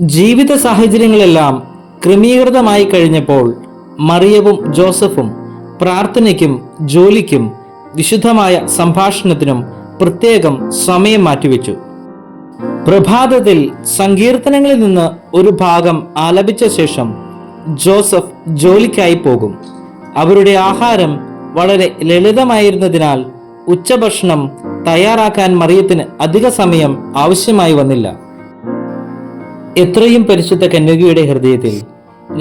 ജീവിത സാഹചര്യങ്ങളെല്ലാം ക്രമീകൃതമായി കഴിഞ്ഞപ്പോൾ മറിയവും ജോസഫും പ്രാർത്ഥനയ്ക്കും ജോലിക്കും വിശുദ്ധമായ സംഭാഷണത്തിനും പ്രത്യേകം സമയം മാറ്റിവെച്ചു. പ്രഭാതത്തിൽ സങ്കീർത്തനങ്ങളിൽ നിന്ന് ഒരു ഭാഗം ആലപിച്ച ശേഷം ജോസഫ് ജോലിക്കായി പോകും. അവരുടെ ആഹാരം വളരെ ലളിതമായിരുന്നതിനാൽ ഉച്ചഭക്ഷണം തയ്യാറാക്കാൻ മറിയത്തിന് അധിക സമയം ആവശ്യമായി വന്നില്ല. എത്രയും പരിശുദ്ധ കന്യകയുടെ ഹൃദയത്തിൽ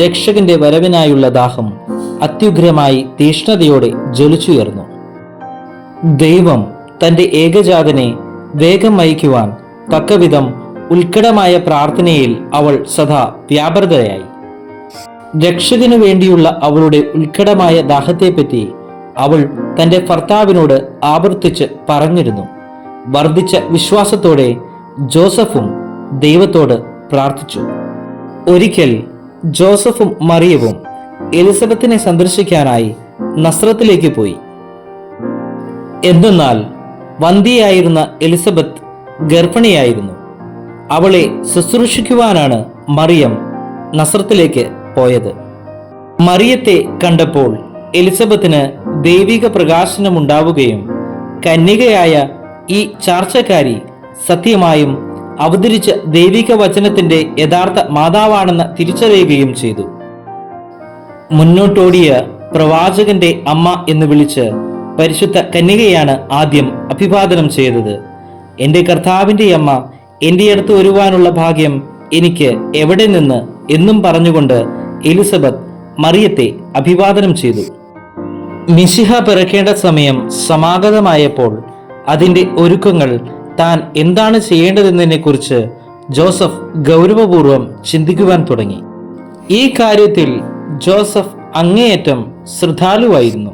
രക്ഷകന്റെ വരവിനായുള്ള ദാഹം അത്യുഗ്രമായി തീഷ്ണതയോടെ ജ്വലിച്ചുയർന്നു. ദൈവം തന്റെ ഏകജാതനെ വേഗം അയക്കുവാൻ തക്കവിധം ഉത്കടമായ പ്രാർത്ഥനയിൽ അവൾ സദാ വ്യാപൃതയായി. രക്ഷകനു വേണ്ടിയുള്ള അവളുടെ ഉത്കടമായ ദാഹത്തെപ്പറ്റി അവൾ തന്റെ ഭർത്താവിനോട് ആവർത്തിച്ച് പറഞ്ഞിരുന്നു. വർദ്ധിച്ച വിശ്വാസത്തോടെ ജോസഫും ദൈവത്തോട് പ്രാർത്ഥിച്ചു. ഒരിക്കൽ ജോസഫും മറിയവും എലിസബത്തിനെ സന്ദർശിക്കാനായി നസ്രത്തിലേക്ക് പോയി. എന്തെന്നാൽ വന്ധ്യയായിരുന്ന എലിസബത്ത് ഗർഭിണിയായിരുന്നു. അവളെ ശുശ്രൂഷിക്കുവാനാണ് മറിയം നസ്രത്തിലേക്ക് പോയത്. മറിയത്തെ കണ്ടപ്പോൾ എലിസബത്തിന് ദൈവിക പ്രകാശനമുണ്ടാവുകയും കന്യകയായ ഈ ചാർച്ചക്കാരി സത്യമായും അവതരിച്ച ദൈവിക വചനത്തിന്റെ യഥാർത്ഥ മാതാവാണെന്ന് തിരിച്ചറിയുകയും ചെയ്തു. മുന്നോട്ടോടിയ പ്രവാചകന്റെ അമ്മ എന്ന് വിളിച്ച് പരിശുദ്ധ കന്യകയാണ് ആദ്യം അഭിവാദനം ചെയ്തത്. എന്റെ കർത്താവിന്റെ അമ്മ എന്റെ അടുത്ത് വരുവാനുള്ള ഭാഗ്യം എനിക്ക് എവിടെ നിന്ന്? എന്നും പറഞ്ഞുകൊണ്ട് എലിസബത്ത് മറിയത്തെ അഭിവാദനം ചെയ്തു. മിശിഹ പിറക്കേണ്ട സമയം സമാഗതമായപ്പോൾ അതിന്റെ ഒരുക്കങ്ങൾ താൻ എന്താണ് ചെയ്യേണ്ടതെന്നതിനെ കുറിച്ച് ജോസഫ് ഗൗരവപൂർവം ചിന്തിക്കുവാൻ തുടങ്ങി. ഈ കാര്യത്തിൽ ജോസഫ് അങ്ങേയറ്റം ശ്രദ്ധാലുവായിരുന്നു.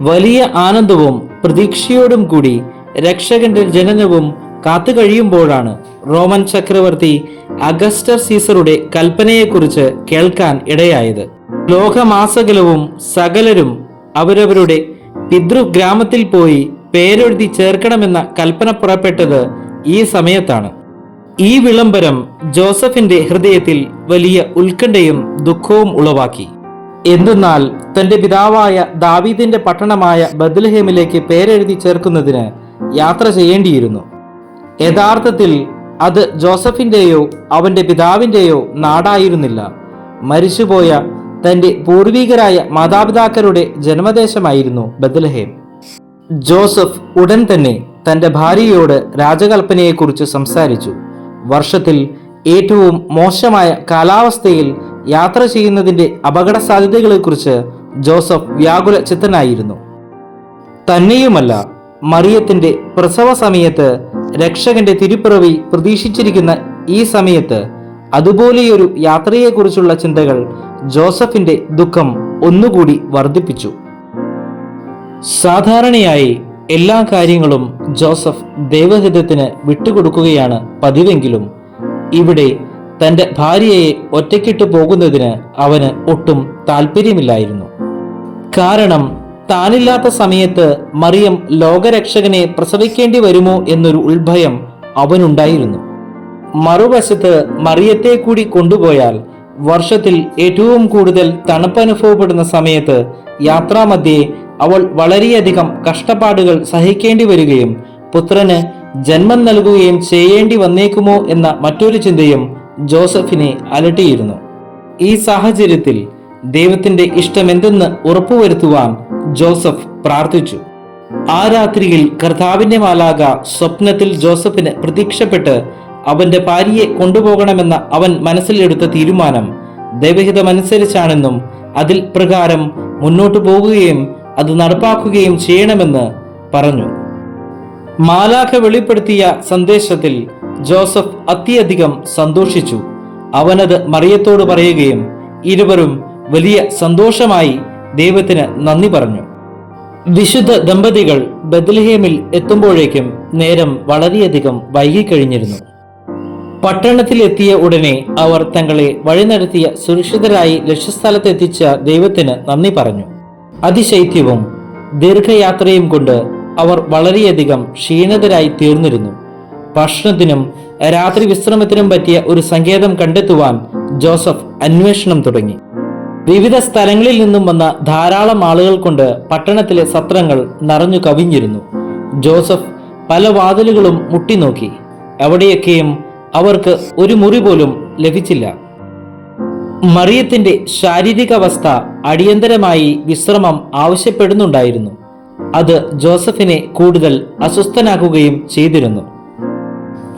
വലിയ ആനന്ദവും പ്രതീക്ഷയോടും കൂടി രക്ഷകന്റെ ജനനവും കാത്തു കഴിയുമ്പോഴാണ് റോമൻ ചക്രവർത്തി അഗസ്റ്റർ സീസറുടെ കൽപ്പനയെക്കുറിച്ച് കേൾക്കാൻ ഇടയായത്. ലോകമാസകലവും സകലരും അവരവരുടെ പിതൃഗ്രാമത്തിൽ പോയി പേരെഴുതി ചേർക്കണമെന്ന കൽപ്പന പുറപ്പെട്ടത് ഈ സമയത്താണ്. ഈ വിളംബരം ജോസഫിന്റെ ഹൃദയത്തിൽ വലിയ ഉത്കണ്ഠയും ദുഃഖവും ഉളവാക്കി. എന്തെന്നാൽ തന്റെ പിതാവായ ദാവീദിന്റെ പട്ടണമായ ബദ്ലഹേമിലേക്ക് പേരെഴുതി ചേർക്കുന്നതിന് യാത്ര ചെയ്യേണ്ടിയിരുന്നു. യഥാർത്ഥത്തിൽ അത് ജോസഫിന്റെയോ അവന്റെ പിതാവിന്റെയോ നാടായിരുന്നില്ല. മരിച്ചുപോയ തന്റെ പൂർവികരായ മാതാപിതാക്കളുടെ ജന്മദേശമായിരുന്നു ബദ്ലഹേം ജോസഫ് ഉടൻ തന്നെ തന്റെ ഭാര്യയോട് രാജകൽപ്പനയെക്കുറിച്ച് സംസാരിച്ചു. വർഷത്തിൽ ഏറ്റവും മോശമായ കാലാവസ്ഥയിൽ യാത്ര ചെയ്യുന്നതിന്റെ അപകട സാധ്യതകളെക്കുറിച്ച് ജോസഫ് വ്യാകുല ചിത്തനായിരുന്നു. തന്നെയുമല്ല മറിയത്തിന്റെ പ്രസവ സമയത്ത് രക്ഷകന്റെ തിരുപ്പിറവി പ്രതീക്ഷിച്ചിരിക്കുന്ന ഈ സമയത്ത് അതുപോലെയൊരു യാത്രയെക്കുറിച്ചുള്ള ചിന്തകൾ ജോസഫിന്റെ ദുഃഖം ഒന്നുകൂടി വർദ്ധിപ്പിച്ചു. സാധാരണയായി എല്ലാ കാര്യങ്ങളും ജോസഫ് ദൈവഹിതത്തിന് വിട്ടുകൊടുക്കുകയാണ് പതിവെങ്കിലും ഇവിടെ തന്റെ ഭാര്യയെ ഒറ്റയ്ക്കിട്ട് പോകുന്നതിന് അവന് ഒട്ടും താല്പര്യമില്ലായിരുന്നു. കാരണം താനില്ലാത്ത സമയത്ത് മറിയം ലോകരക്ഷകനെ പ്രസവിക്കേണ്ടി വരുമോ എന്നൊരു ഉത്ഭയം അവനുണ്ടായിരുന്നു. മറുവശത്ത് മറിയത്തെ കൂടി കൊണ്ടുപോയാൽ വർഷത്തിൽ ഏറ്റവും കൂടുതൽ തണുപ്പ് അനുഭവപ്പെടുന്ന സമയത്ത് യാത്രാമധ്യേ അവൾ വളരെയധികം കഷ്ടപ്പാടുകൾ സഹിക്കേണ്ടി വരികയും പുത്രന് ജന്മം നൽകുകയും ചെയ്യേണ്ടി വന്നേക്കുമോ എന്ന മറ്റൊരു ചിന്തയും ജോസഫിനെ അലട്ടിയിരുന്നു. ഈ സാഹചര്യത്തിൽ ദൈവത്തിന്റെ ഇഷ്ടമെന്തെന്ന് ഉറപ്പുവരുത്തുവാൻ ജോസഫ് പ്രാർത്ഥിച്ചു. ആ രാത്രിയിൽ കർത്താവിന്റെ മാലാക സ്വപ്നത്തിൽ ജോസഫിന് പ്രതീക്ഷപ്പെട്ട് അവന്റെ ഭാര്യയെ കൊണ്ടുപോകണമെന്ന അവൻ മനസ്സിലെടുത്ത തീരുമാനം ദൈവഹിതമനുസരിച്ചാണെന്നും അതിൽ പ്രകാരം മുന്നോട്ടു പോകുകയും അത് നടപ്പാക്കുകയും ചെയ്യണമെന്ന് പറഞ്ഞു. മാലാഖ വെളിപ്പെടുത്തിയ സന്ദേശത്തിൽ ജോസഫ് അത്യധികം സന്തോഷിച്ചു. അവനത് മറിയത്തോട് പറയുകയും ഇരുവരും വലിയ സന്തോഷമായി ദൈവത്തിന് നന്ദി പറഞ്ഞു. വിശുദ്ധ ദമ്പതികൾ ബദൽഹേമിൽ എത്തുമ്പോഴേക്കും നേരം വളരെയധികം വൈകിക്കഴിഞ്ഞിരുന്നു. പട്ടണത്തിലെത്തിയ ഉടനെ അവർ തങ്ങളെ വഴി നടത്തിയ സുരക്ഷിതരായി ലക്ഷ്യസ്ഥലത്തെത്തിച്ച ദൈവത്തിന് നന്ദി പറഞ്ഞു. അതിശൈത്യവും ദീർഘയാത്രയും കൊണ്ട് അവർ വളരെയധികം ക്ഷീണിതരായി തീർന്നിരുന്നു. ഭക്ഷണത്തിനും രാത്രി വിശ്രമത്തിനും പറ്റിയ ഒരു സങ്കേതം കണ്ടെത്തുവാൻ ജോസഫ് അന്വേഷണം തുടങ്ങി. വിവിധ സ്ഥലങ്ങളിൽ നിന്നും വന്ന ധാരാളം ആളുകൾ കൊണ്ട് പട്ടണത്തിലെ സത്രങ്ങൾ നിറഞ്ഞു കവിഞ്ഞിരുന്നു. ജോസഫ് പല വാതിലുകളും മുട്ടിനോക്കി എവിടെയൊക്കെയും അവർക്ക് ഒരു മുറി പോലും ലഭിച്ചില്ല. മറിയത്തിന്റെ ശാരീരികാവസ്ഥ അടിയന്തരമായി വിശ്രമം ആവശ്യപ്പെടുന്നുണ്ടായിരുന്നു. അത് ജോസഫിനെ കൂടുതൽ അസ്വസ്ഥനാക്കുകയും ചെയ്തിരുന്നു.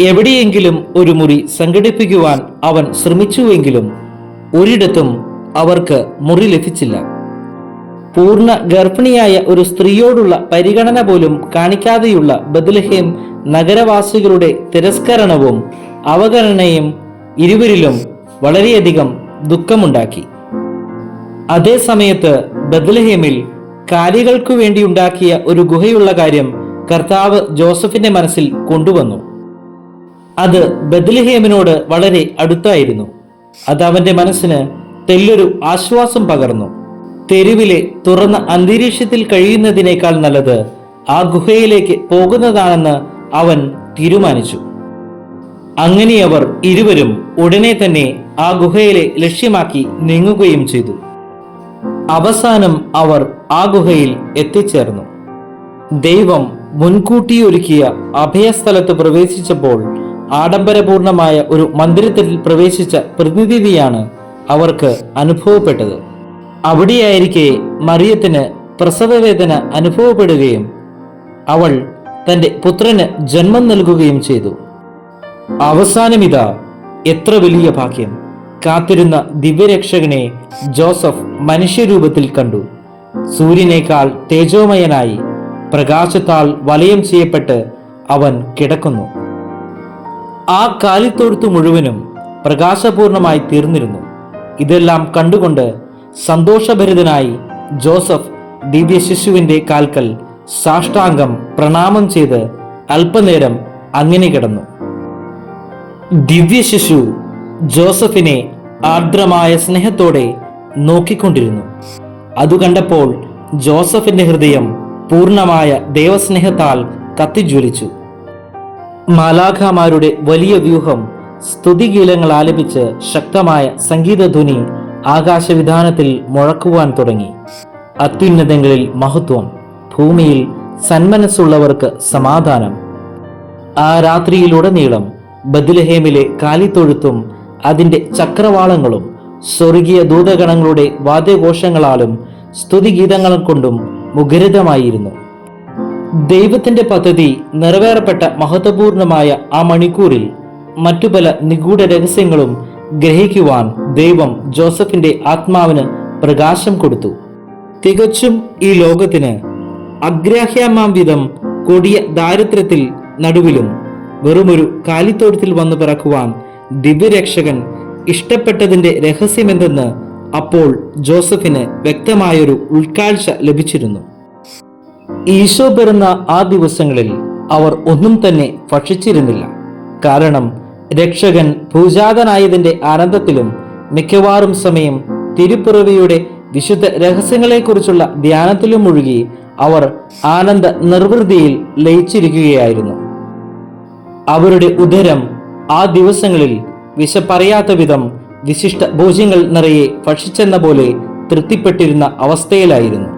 എവിടെയെങ്കിലും ഒരു മുറി സംഘടിപ്പിക്കുവാൻ അവൻ ശ്രമിച്ചുവെങ്കിലും ഒരിടത്തും അവർക്ക് മുറി ലഭിച്ചില്ല. പൂർണ ഗർഭിണിയായ ഒരു സ്ത്രീയോടുള്ള പരിഗണന പോലും കാണിക്കാതെയുള്ള ബദലഹേം നഗരവാസികളുടെ തിരസ്കരണവും അവഗണനയും ഇരുവരിലും വളരെയധികം ദുഃഖമുണ്ടാക്കി. അതേ സമയത്ത് ബദലഹേമിൽ കാലികൾക്കു വേണ്ടി ഉണ്ടാക്കിയ ഒരു ഗുഹയുള്ള കാര്യം കർത്താവ് ജോസഫിന്റെ മനസ്സിൽ കൊണ്ടുവന്നു. അത് ബദലഹേമിനോട് വളരെ അടുത്തായിരുന്നു. അത് അവന്റെ മനസ്സിന് തെല്ലൊരു ആശ്വാസം പകർന്നു. തെരുവിലെ തുറന്ന അന്തരീക്ഷത്തിൽ കഴിയുന്നതിനേക്കാൾ നല്ലത് ആ ഗുഹയിലേക്ക് പോകുന്നതാണെന്ന് അവൻ തീരുമാനിച്ചു. അങ്ങനെ അവർ ഇരുവരും ഉടനെ തന്നെ ആ ഗുഹയിലെ ലക്ഷ്യമാക്കി നീങ്ങുകയും ചെയ്തു. അവസാനം അവർ ആ ഗുഹയിൽ എത്തിച്ചേർന്നു. ദൈവം മുൻകൂട്ടി ഒരുക്കിയ അഭയസ്ഥലത്ത് പ്രവേശിച്ചപ്പോൾ ആഡംബരപൂർണമായ ഒരു മന്ദിരത്തിൽ പ്രവേശിച്ച പ്രതിനിധിയാണ് അവർക്ക് അനുഭവപ്പെട്ടത്. അവിടെയായിരിക്കെ മറിയത്തിന് പ്രസവവേദന അനുഭവപ്പെടുകയും അവൾ തന്റെ പുത്രന് ജന്മം നൽകുകയും ചെയ്തു. അവസാനമിതാ എത്ര വലിയ ഭാഗ്യം. കാത്തിരുന്ന ദിവ്യരക്ഷകനെ ജോസഫ് മനുഷ്യരൂപത്തിൽ കണ്ടു. സൂര്യനേക്കാൾ തേജോമയനായി പ്രകാശത്താൽ വലയം ചെയ്യപ്പെട്ട് അവൻ കിടക്കുന്നു. ആ കാലിത്തൊഴുത്തു മുഴുവനും പ്രകാശപൂർണമായി തീർന്നിരുന്നു. ഇതെല്ലാം കണ്ടുകൊണ്ട് സന്തോഷഭരിതനായി ജോസഫ് ദിവ്യ ശിശുവിന്റെ കാൽക്കൽ സാഷ്ടാംഗം പ്രണാമം ചെയ്ത് അല്പനേരം അങ്ങനെ കിടന്നു. ദിവ്യ ശിശു ജോസഫിനെ ആർദ്രമായ സ്നേഹത്തോടെ നോക്കിക്കൊണ്ടിരുന്നു. അതു കണ്ടപ്പോൾ ജോസഫിന്റെ ഹൃദയം പൂർണമായ ദേവസ്നേഹത്താൽ കത്തിജ്വലിച്ചു. മാലാഖമാരുടെ വലിയ വ്യൂഹം സ്തുതിഗീലങ്ങൾ ആലപിച്ച് ശക്തമായ സംഗീതധ്വനി ആകാശവിധാനത്തിൽ മുഴക്കുവാൻ തുടങ്ങി. അത്യുന്നതങ്ങളിൽ മഹത്വം ഭൂമിയിൽ സന്മനസ്സുള്ളവർക്ക് സമാധാനം. ആ രാത്രിയിലുടനീളം ബദ്ലഹേമിലെ കാലിത്തൊഴുത്തും അതിന്റെ ചക്രവാളങ്ങളും സ്വർഗീയ ദൂതഗണങ്ങളുടെ വാദ്യഘോഷങ്ങളാലും സ്തുതിഗീതങ്ങൾ കൊണ്ടും മുഖരിതമായിരുന്നു. ദൈവത്തിന്റെ പദ്ധതി നിറവേറപ്പെട്ട മഹത്വപൂർണമായ ആ മണിക്കൂറിൽ മറ്റു പല നിഗൂഢ രഹസ്യങ്ങളും ഗ്രഹിക്കുവാൻ ദൈവം ജോസഫിന്റെ ആത്മാവിന് പ്രകാശം കൊടുത്തു. തികച്ചും ഈ ലോകത്തിന് അഗ്രാഹ്യമാം വിധം കൊടിയ ദാരിദ്ര്യത്തിൽ നടുവിലും വെറുമൊരു കാലിത്തോട്ടത്തിൽ വന്നു പിറക്കുവാൻ ദിവ്യരക്ഷകൻ ഇഷ്ടപ്പെട്ടതിന്റെ രഹസ്യമെന്തെന്ന് അപ്പോൾ ജോസഫിന് വ്യക്തമായൊരു ഉൾക്കാഴ്ച ലഭിച്ചിരുന്നു. ഈശോ പിറന്ന ആ ദിവസങ്ങളിൽ അവർ ഒന്നും തന്നെ ഭക്ഷിച്ചിരുന്നില്ല. കാരണം രക്ഷകൻ പൂജാതനായതിന്റെ ആനന്ദത്തിലും മിക്കവാറും സമയം തിരുപ്പിറവിയുടെ വിശുദ്ധ രഹസ്യങ്ങളെക്കുറിച്ചുള്ള ധ്യാനത്തിലും മുഴുകി അവർ ആനന്ദ നിർവൃതിയിൽ ലയിച്ചിരിക്കുകയായിരുന്നു. അവരുടെ ഉദരം ആ ദിവസങ്ങളിൽ വിശപ്പറിയാത്ത വിധം വിശിഷ്ട ഭോജ്യങ്ങൾ നിറയെ ഭക്ഷിച്ചെന്ന പോലെ തൃപ്തിപ്പെട്ടിരുന്ന അവസ്ഥയിലായിരുന്നു.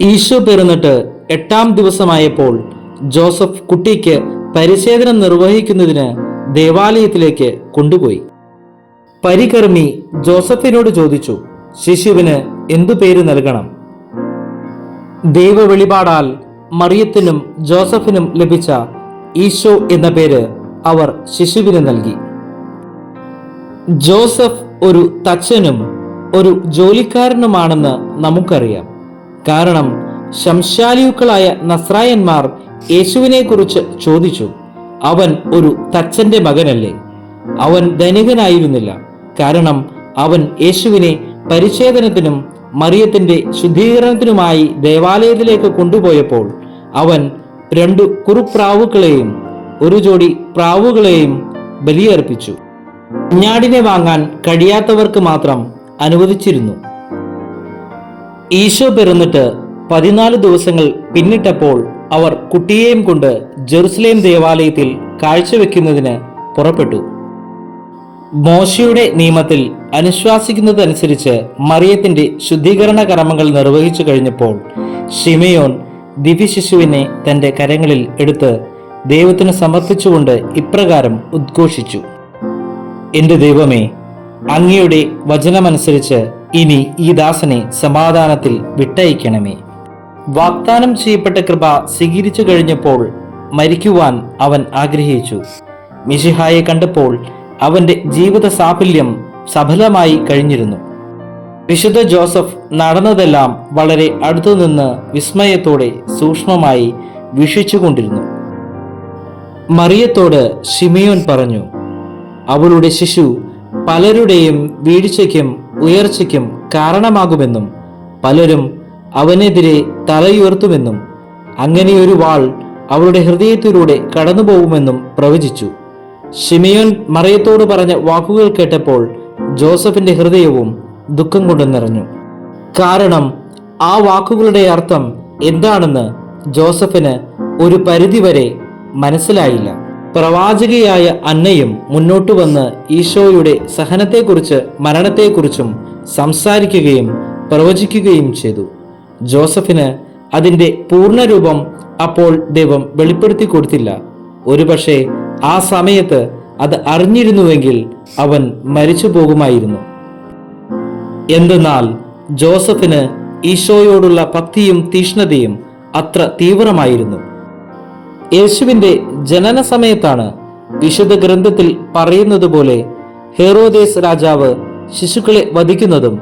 ഈശോ പിറന്നിട്ട് എട്ടാം ദിവസമായപ്പോൾ ജോസഫ് കുട്ടിക്ക് പരിശേദനം നിർവഹിക്കുന്നതിന് ദേവാലയത്തിലേക്ക് കൊണ്ടുപോയി. പരികർമ്മി ജോസഫിനോട് ചോദിച്ചു ശിശുവിന് എന്തു പേര് നൽകണം? ദൈവ വെളിപാടാൽ മറിയത്തിനും ജോസഫിനും ലഭിച്ച ഈശോ എന്ന പേര് അവർ ശിശുവിന് നൽകി. ജോസഫ് ഒരു തച്ചനും ഒരു ജോലിക്കാരനുമാണെന്ന് നമുക്കറിയാം. കാരണം ശംശാലിയുക്കളായ നസ്രായന്മാർ യേശുവിനെ കുറിച്ച് ചോദിച്ചു അവൻ ഒരു തച്ചന്റെ മകനല്ലേ? അവൻ ധനികനായിരുന്നില്ല. കാരണം അവൻ യേശുവിനെ പരിച്ഛേദനത്തിനും മറിയത്തിന്റെ ശുദ്ധീകരണത്തിനുമായി ദേവാലയത്തിലേക്ക് കൊണ്ടുപോയപ്പോൾ അവൻ രണ്ടു കുറുപ്രാവുകളെയും ഒരു ജോഡി പ്രാവുകളെയും ബലിയർപ്പിച്ചു. കുഞ്ഞാടിനെ വാങ്ങാൻ കഴിയാത്തവർക്ക് മാത്രം അനുവദിച്ചിരുന്നു. ഈശോ പിറന്നിട്ട് പതിനാല് ദിവസങ്ങൾ പിന്നിട്ടപ്പോൾ അവർ കുട്ടിയെയും കൊണ്ട് ജെറുസലേം ദേവാലയത്തിൽ കാഴ്ചവെക്കുന്നതിന് പുറപ്പെട്ടു. മോശയുടെ നിയമത്തിൽ അനുശ്വാസിക്കുന്നതനുസരിച്ച് മറിയത്തിന്റെ ശുദ്ധീകരണ കർമ്മങ്ങൾ നിർവഹിച്ചു കഴിഞ്ഞപ്പോൾ ഷിമയോൻ ദിവ്യശിശുവിനെ തന്റെ കരങ്ങളിൽ എടുത്ത് ദൈവത്തിന് സമർപ്പിച്ചുകൊണ്ട് ഇപ്രകാരം ഉദ്ഘോഷിച്ചു. എന്റെ ദൈവമേ അങ്ങയുടെ വചനമനുസരിച്ച് ഇനി ഈ ദാസനെ സമാധാനത്തിൽ വിട്ടയക്കണമേ. വാഗ്ദാനം ചെയ്യപ്പെട്ട കൃപ സ്വീകരിച്ചു കഴിഞ്ഞപ്പോൾ മരിക്കുവാൻ അവൻ ആഗ്രഹിച്ചു. മിഷിഹായെ കണ്ടപ്പോൾ അവന്റെ ജീവിത സാഫല്യം സഫലമായി കഴിഞ്ഞിരുന്നു. വിശുദ്ധ ജോസഫ് നടന്നതെല്ലാം വളരെ അടുത്തുനിന്ന് വിസ്മയത്തോടെ സൂക്ഷ്മമായി വീക്ഷിച്ചുകൊണ്ടിരുന്നു. മറിയത്തോട് ഷിമിയോൻ പറഞ്ഞു അവളുടെ ശിശു പലരുടെയും വീഴ്ചയ്ക്കും ഉയർച്ചയ്ക്കും കാരണമാകുമെന്നും പലരും അവനെതിരെ തലയുയർത്തുമെന്നും അങ്ങനെയൊരു വാൾ അവളുടെ ഹൃദയത്തിലൂടെ കടന്നുപോകുമെന്നും പ്രവചിച്ചു. ഷിമിയോൻ മറിയത്തോട് പറഞ്ഞ വാക്കുകൾ കേട്ടപ്പോൾ ജോസഫിന്റെ ഹൃദയവും ദുഃഖം കൊണ്ട് നിറഞ്ഞു. കാരണം ആ വാക്കുകളുടെ അർത്ഥം എന്താണെന്ന് ജോസഫിന് ഒരു പരിധിവരെ മനസ്സിലായില്ല. പ്രവാചകയായ അന്നയും മുന്നോട്ട് വന്ന് ഈശോയുടെ സഹനത്തെക്കുറിച്ച് മരണത്തെക്കുറിച്ചും സംസാരിക്കുകയും പ്രവചിക്കുകയും ചെയ്തു. ജോസഫിന് അതിന്റെ പൂർണരൂപം അപ്പോൾ ദൈവം വെളിപ്പെടുത്തി കൊടുത്തില്ല. ഒരുപക്ഷെ ആ സമയത്ത് അത് അറിഞ്ഞിരുന്നുവെങ്കിൽ അവൻ മരിച്ചു പോകുമായിരുന്നു എന്തെന്നാൽ ജോസഫിന് ഈശോയോടുള്ള ഭക്തിയും തീഷ്ണതയും അത്ര തീവ്രമായിരുന്നു. യേശുവിന്റെ ജനന സമയത്താണ് വിശുദ്ധ ഗ്രന്ഥത്തിൽ പറയുന്നത് പോലെ ഹെറോദേസ് രാജാവ് ശിശുക്കളെ വധിക്കുന്നതും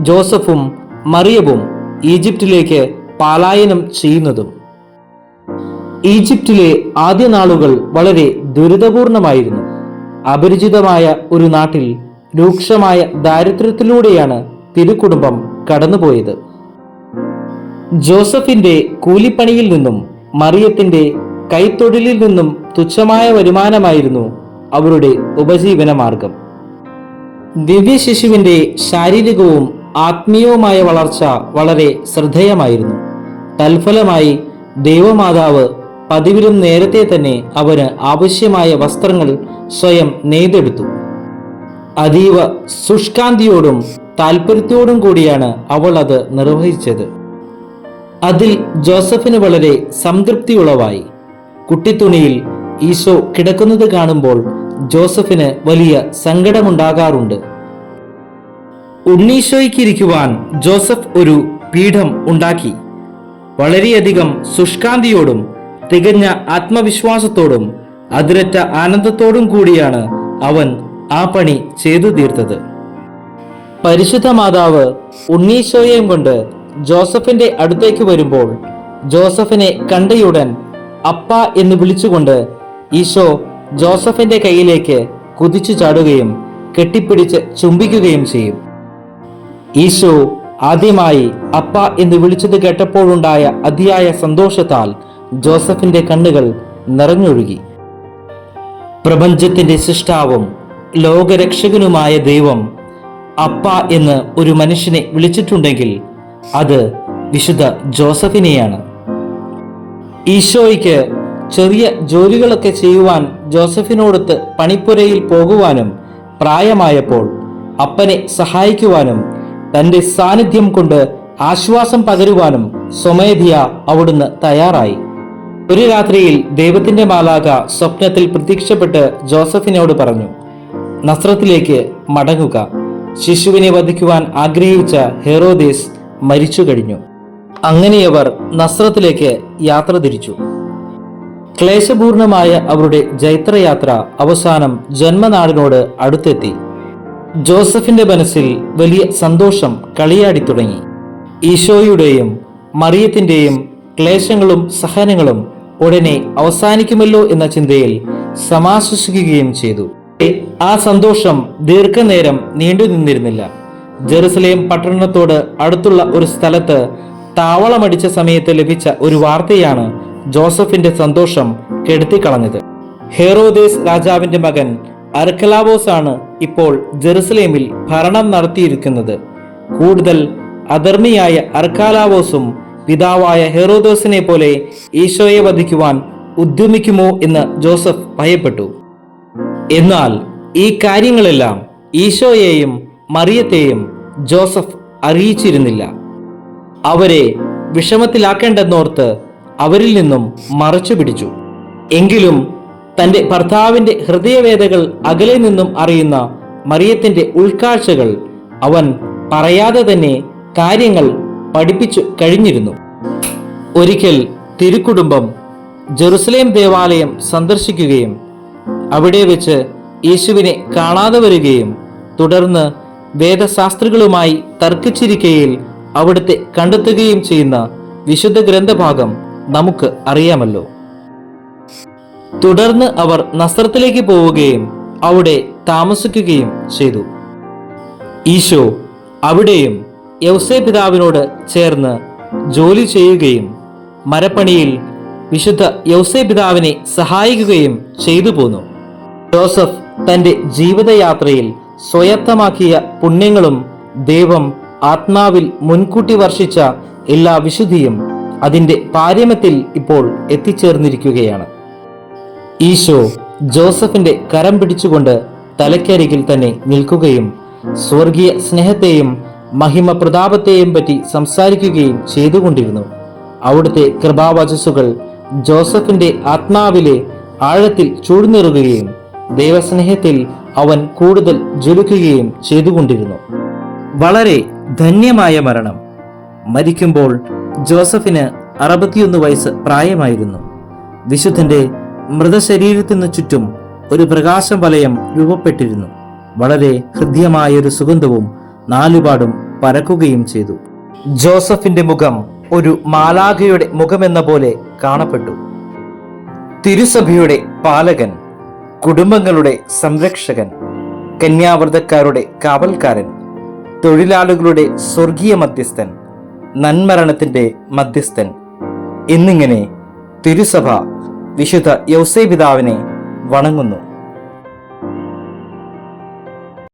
ജോസഫും മറിയവും ഈജിപ്തിലേക്ക് പാലായനം ചെയ്യുന്നതും. ഈജിപ്തിലെ ആദ്യ നാളുകൾ വളരെ ദുരിതപൂർണമായിരുന്നു. അപരിചിതമായ ഒരു നാട്ടിൽ രൂക്ഷമായ ദാരിദ്ര്യത്തിലൂടെയാണ് തിരുക്കുടുംബം കടന്നുപോയത്. ജോസഫിന്റെ കൂലിപ്പണിയിൽ നിന്നും മറിയത്തിന്റെ കൈത്തൊഴിലിൽ നിന്നും തുച്ഛമായ വരുമാനമായിരുന്നു അവരുടെ ഉപജീവന മാർഗം ദിവ്യശിശുവിന്റെ ശാരീരികവും ആത്മീയവുമായ വളർച്ച വളരെ ശ്രദ്ധേയമായിരുന്നു. തൽഫലമായി ദൈവമാതാവ് പതിവിലും നേരത്തെ തന്നെ അവന് ആവശ്യമായ വസ്ത്രങ്ങൾ സ്വയം നെയ്തെടുത്തു. അതീവ ശുഷ്കാന്തിയോടും താല്പര്യത്തോടും കൂടിയാണ് അവൾ അത് നിർവഹിച്ചത്. അതിൽ ജോസഫിന് വളരെ സംതൃപ്തി ഉളവായി കുട്ടിത്തുണിയിൽ ഈശോ കിടക്കുന്നത് കാണുമ്പോൾ ജോസഫിന് വലിയ സങ്കടമുണ്ടാകാറുണ്ട്. ഉണ്ണീശോയ്ക്കിരിക്കുവാൻ ജോസഫ് ഒരു പീഠം ഉണ്ടാക്കി. വളരെയധികം ശുഷ്കാന്തിയോടും തികഞ്ഞ ആത്മവിശ്വാസത്തോടും അതിരറ്റ ആനന്ദത്തോടും കൂടിയാണ് അവൻ ആ പണി ചെയ്തു തീർത്തത്. പരിശുദ്ധ മാതാവ് ഉണ്ണീശോയെയും കൊണ്ട് ജോസഫിന്റെ അടുത്തേക്ക് വരുമ്പോൾ ജോസഫിനെ കണ്ടയുടൻ അപ്പ എന്ന് വിളിച്ചുകൊണ്ട് ഈശോ ജോസഫിന്റെ കയ്യിലേക്ക് കുതിച്ചു ചാടുകയും കെട്ടിപ്പിടിച്ച് ചുംബിക്കുകയും ചെയ്യും. ഈശോ ആദ്യമായി അപ്പ എന്ന് വിളിച്ചത് കേട്ടപ്പോഴുണ്ടായ അതിയായ സന്തോഷത്താൽ ജോസഫിന്റെ കണ്ണുകൾ നിറഞ്ഞൊഴുകി. പ്രപഞ്ചത്തിന്റെ സൃഷ്ടാവും ലോകരക്ഷകനുമായ ദൈവം അപ്പ എന്ന് ഒരു മനുഷ്യനെ വിളിച്ചിട്ടുണ്ടെങ്കിൽ അത് വിശുദ്ധ ജോസഫിനെയാണ്. ഈശോയ്ക്ക് ചെറിയ ജോലികളൊക്കെ ചെയ്യുവാൻ ജോസഫിനോടൊത്ത് പണിപ്പുരയിൽ പോകുവാനും പ്രായമായപ്പോൾ അപ്പനെ സഹായിക്കുവാനും തന്റെ സാന്നിധ്യം കൊണ്ട് ആശ്വാസം പകരുവാനും സ്വമേധിയ അവിടുന്ന് തയ്യാറായി. ഒരു രാത്രിയിൽ ദൈവത്തിന്റെ മാലാക സ്വപ്നത്തിൽ പ്രത്യക്ഷപ്പെട്ട് ജോസഫിനോട് പറഞ്ഞു നസ്രത്തിലേക്ക് മടങ്ങുക. ശിശുവിനെ വധിക്കുവാൻ ആഗ്രഹിച്ച ഹെറോദേസ് മരിച്ചു കഴിഞ്ഞു. അങ്ങനെയവർ നസ്രത്തിലേക്ക് യാത്ര തിരിച്ചു. ക്ലേശപൂർണമായ അവരുടെ ജൈത്രയാത്ര അവസാനം ജന്മനാടിനോട് അടുത്തെത്തി. ജോസഫിന്റെ മനസ്സിൽ വലിയ സന്തോഷം കളിയാടി തുടങ്ങി. ഈശോയുടെയും മറിയത്തിന്റെയും ക്ലേശങ്ങളും സഹനങ്ങളും ഉടനെ അവസാനിക്കുമല്ലോ എന്ന ചിന്തയിൽ സമാശ്വസിക്കുകയും ചെയ്തു. ആ സന്തോഷം ദീർഘനേരം നീണ്ടു നിന്നിരുന്നില്ല. ജെറുസലേം പട്ടണത്തോട് അടുത്തുള്ള ഒരു സ്ഥലത്ത് താവളമടിച്ച സമയത്ത് ലഭിച്ച ഒരു വാർത്തയാണ് ജോസഫിന്റെ സന്തോഷം കെടുത്തിക്കളഞ്ഞത്. ഹെറോദേസ് രാജാവിന്റെ മകൻ അർക്കലാവോസ് ആണ് ഇപ്പോൾ ജെറുസലേമിൽ ഭരണം നടത്തിയിരിക്കുന്നത്. കൂടുതൽ അധർമ്മിയായ അർക്കാലാവോസും പിതാവായ ഹെറോദോസിനെ പോലെ ഈശോയെ വധിക്കുവാൻ ഉദ്യമിക്കുമോ എന്ന് ജോസഫ് ഭയപ്പെട്ടു. എന്നാൽ ഈ കാര്യങ്ങളെല്ലാം ഈശോയെയും മറിയത്തെയും ജോസഫ് അറിയിച്ചിരുന്നില്ല. അവരെ വിഷമത്തിലാക്കേണ്ടെന്നോർത്ത് അവരിൽ നിന്നും മറച്ചു പിടിച്ചു. എങ്കിലും തന്റെ ഭർത്താവിന്റെ ഹൃദയവേദകൾ അകലെ നിന്നും അറിയുന്ന മറിയത്തിന്റെ ഉൾക്കാഴ്ചകൾ അവൻ പറയാതെ തന്നെ കാര്യങ്ങൾ പഠിപ്പിച്ചു കഴിഞ്ഞിരുന്നു. ഒരിക്കൽ തിരുക്കുടുംബം ജെറുസലേം ദേവാലയം സന്ദർശിക്കുകയും അവിടെ വെച്ച് യേശുവിനെ കാണാതെ വരികയും തുടർന്ന് വേദശാസ്ത്രികളുമായി തർക്കിച്ചിരിക്കയിൽ അവിടുത്തെ കണ്ടെത്തുകയും ചെയ്യുന്ന വിശുദ്ധ ഗ്രന്ഥഭാഗം നമുക്ക് അറിയാമല്ലോ. തുടർന്ന് അവർ നസ്രത്തിലേക്ക് പോവുകയും അവിടെ താമസിക്കുകയും ചെയ്തു. ഈശോ അവിടെയും യൗസേ പിതാവിനോട് ചേർന്ന് ജോലി ചെയ്യുകയും മരപ്പണിയിൽ വിശുദ്ധ യൗസേ പിതാവിനെ സഹായിക്കുകയും ചെയ്തു പോന്നു. ജോസഫ് തന്റെ ജീവിതയാത്രയിൽ സ്വയത്തമാക്കിയ പുണ്യങ്ങളും ദൈവം ആത്മാവിൽ മുൻകൂട്ടി വർഷിച്ച എല്ലാ വിശുദ്ധിയും അതിന്റെ പാരമ്യത്തിൽ ഇപ്പോൾ എത്തിച്ചേർന്നിരിക്കുകയാണ്. ഈശോ ജോസഫിന്റെ കരം പിടിച്ചുകൊണ്ട് തലയ്ക്കരികിൽ തന്നെ നിൽക്കുകയും സ്വർഗീയ സ്നേഹത്തെയും മഹിമ പ്രതാപത്തെയും പറ്റി സംസാരിക്കുകയും ചെയ്തുകൊണ്ടിരുന്നു. അവിടുത്തെ കൃപാവചസ്സുകൾ ജോസഫിന്റെ ആത്മാവിലെ ആഴത്തിൽ ചൂഴ്ന്നിറുകയും ദൈവസ്നേഹത്തിൽ അവൻ കൂടുതൽ ജ്വലിക്കുകയും ചെയ്തുകൊണ്ടിരുന്നു. വളരെ ധന്യമായ മരണം. മരിക്കുമ്പോൾ ജോസഫിന് അറുപത്തിയൊന്ന് വയസ്സ് പ്രായമായിരുന്നു. വിശുദ്ധന്റെ മൃതശരീരത്തിനു ചുറ്റും ഒരു പ്രകാശം വലയം രൂപപ്പെട്ടിരുന്നു. വളരെ ഹൃദ്യമായ ഒരു സുഗന്ധവും നാലുപാടും പരക്കുകയും ചെയ്തു. ജോസഫിന്റെ മുഖം ഒരു മാലാഖയുടെ മുഖമെന്ന പോലെ കാണപ്പെട്ടു. തിരുസഭയുടെ പാലകൻ കുടുംബങ്ങളുടെ സംരക്ഷകൻ കന്യാവ്രതക്കാരുടെ കാവൽക്കാരൻ തൊഴിലാളികളുടെ സ്വർഗീയ മധ്യസ്ഥൻ നന്മരണത്തിന്റെ മധ്യസ്ഥൻ എന്നിങ്ങനെ തിരുസഭ വിശുദ്ധ യൗസേ പിതാവിനെ വണങ്ങുന്നു.